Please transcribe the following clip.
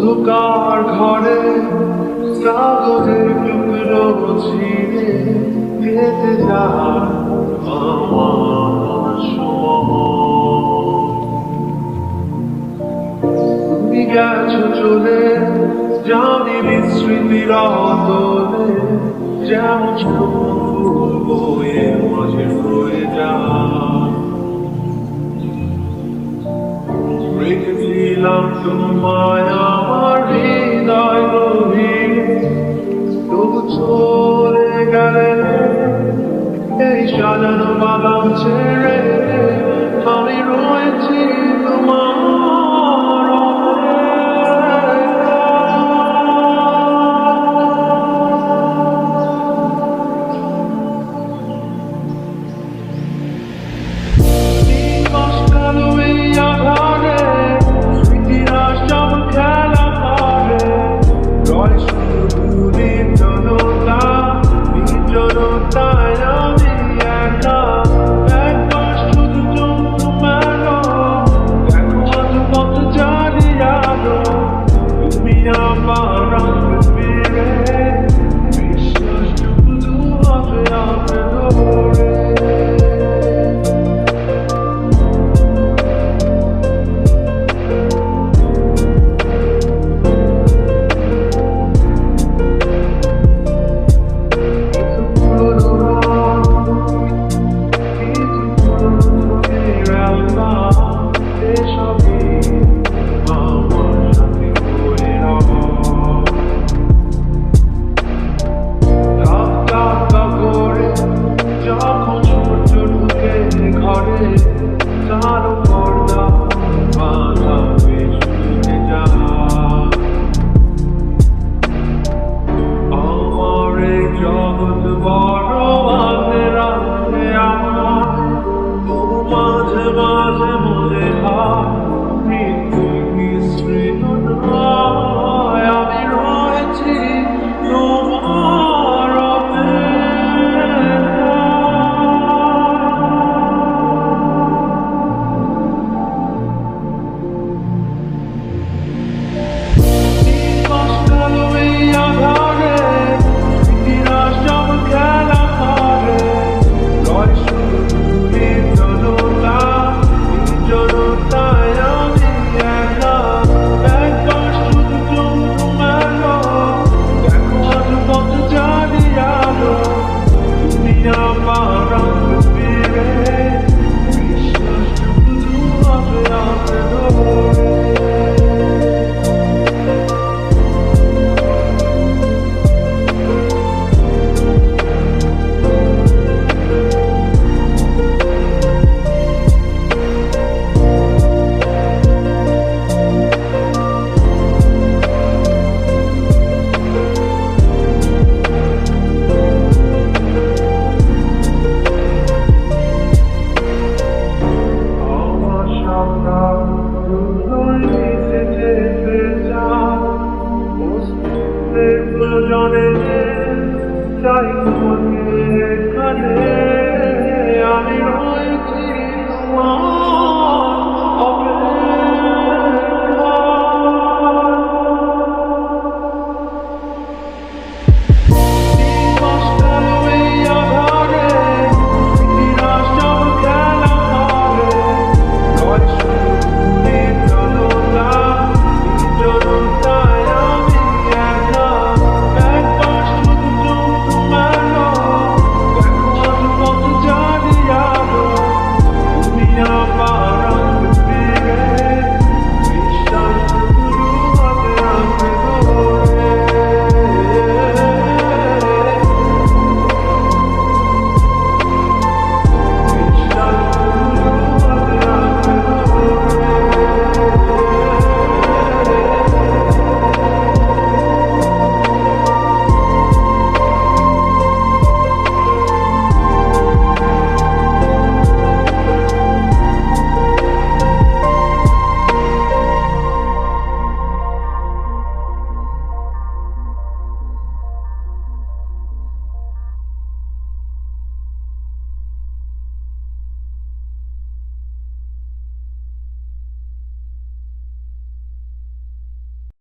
অন্ধকার ঘরে কাগজের টুকরো ছিঁড়ে কেটে যায় গেছো চলে জানি বিস্মৃতির অতলে যেমন দিলাম তোমায় এই সাজানো বাগান ছেড়ে আমি রয়েছি তোমার thought Senhor.